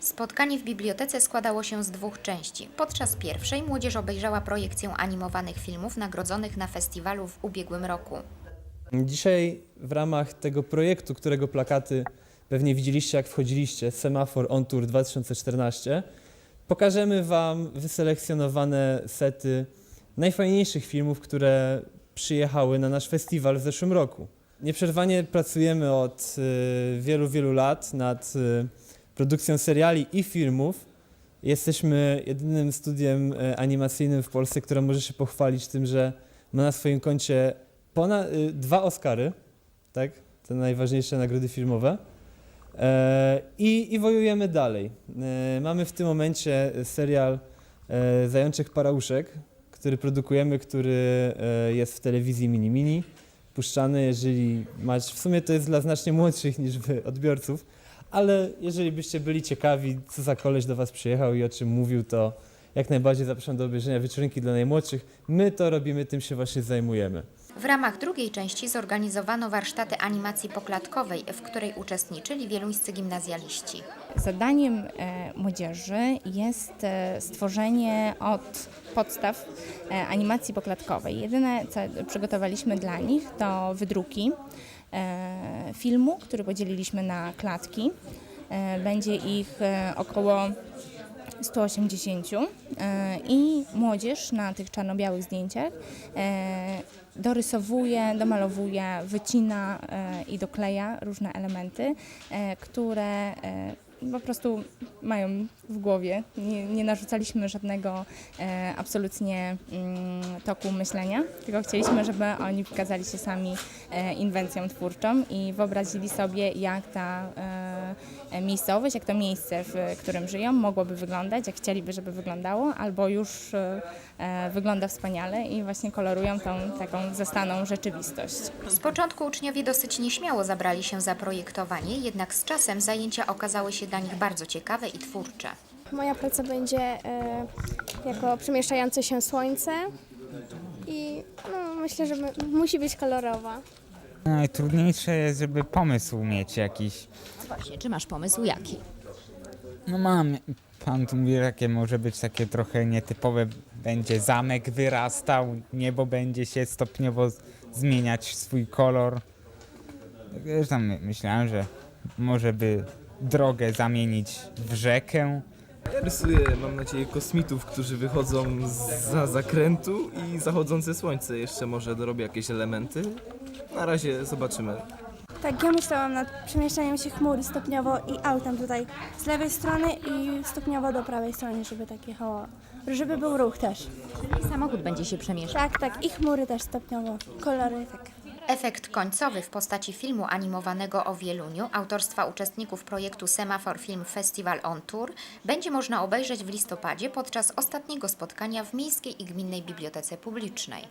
Spotkanie w bibliotece składało się z dwóch części. Podczas pierwszej młodzież obejrzała projekcję animowanych filmów nagrodzonych na festiwalu w ubiegłym roku. Dzisiaj w ramach tego projektu, którego plakaty pewnie widzieliście, jak wchodziliście, Semafor On Tour 2014, pokażemy Wam wyselekcjonowane sety najfajniejszych filmów, które przyjechały na nasz festiwal w zeszłym roku. Nieprzerwanie pracujemy od y, wielu, wielu lat nad y, produkcją seriali i filmów. Jesteśmy jedynym studiem y, animacyjnym w Polsce, które może się pochwalić tym, że ma na swoim koncie ponad, y, dwa Oscary, tak? Te najważniejsze nagrody filmowe. E, i, I wojujemy dalej. E, mamy w tym momencie serial e, Zajączek Parauszek, który produkujemy, który e, jest w telewizji Mini Mini. Puszczany, jeżeli macie, w sumie to jest dla znacznie młodszych niż wy odbiorców, ale jeżeli byście byli ciekawi, co za koleś do was przyjechał i o czym mówił, to jak najbardziej zapraszam do obejrzenia wieczorynki dla najmłodszych. My to robimy, tym się właśnie zajmujemy. W ramach drugiej części zorganizowano warsztaty animacji poklatkowej, w której uczestniczyli wieluńscy gimnazjaliści. Zadaniem e, młodzieży jest e, stworzenie od podstaw e, animacji poklatkowej. Jedyne, co przygotowaliśmy dla nich, to wydruki filmu, który podzieliliśmy na klatki. E, Będzie ich e, około 180 e, i młodzież na tych czarno-białych zdjęciach e, dorysowuje, domalowuje, wycina e, i dokleja różne elementy, e, które e, po prostu mają w głowie. Nie, nie narzucaliśmy żadnego e, absolutnie mm, toku myślenia, tylko chcieliśmy, żeby oni pokazali się sami e, inwencją twórczą i wyobrazili sobie, jak ta e, miejscowość, jak to miejsce, w którym żyją, mogłoby wyglądać, jak chcieliby, żeby wyglądało, albo już e, e, wygląda wspaniale i właśnie kolorują tą taką zastaną rzeczywistość. Z początku uczniowie dosyć nieśmiało zabrali się za projektowanie, jednak z czasem zajęcia okazały się dla nich bardzo ciekawe i twórcze. Moja praca będzie e, jako przemieszczające się słońce i no, myślę, że musi być kolorowa. Najtrudniejsze jest, żeby pomysł mieć jakiś. Właśnie, czy masz pomysł jaki? No mam, pan tu mówi, jakie może być takie trochę nietypowe. Będzie zamek wyrastał, niebo będzie się stopniowo zmieniać swój kolor. Wiesz, tam my- myślałem, że może by drogę zamienić w rzekę. Ja rysuję, mam nadzieję, kosmitów, którzy wychodzą za zakrętu i zachodzące słońce. Jeszcze może dorobię jakieś elementy. Na razie zobaczymy. Tak, ja myślałam nad przemieszczaniem się chmury stopniowo i autem tutaj z lewej strony i stopniowo do prawej strony, żeby tak jechało. Żeby był ruch też. Samochód będzie się przemieszczał. Tak, tak, i chmury też stopniowo. Kolory, tak. Efekt końcowy w postaci filmu animowanego o Wieluniu autorstwa uczestników projektu Semafor Film Festival on Tour będzie można obejrzeć w listopadzie podczas ostatniego spotkania w Miejskiej i Gminnej Bibliotece Publicznej.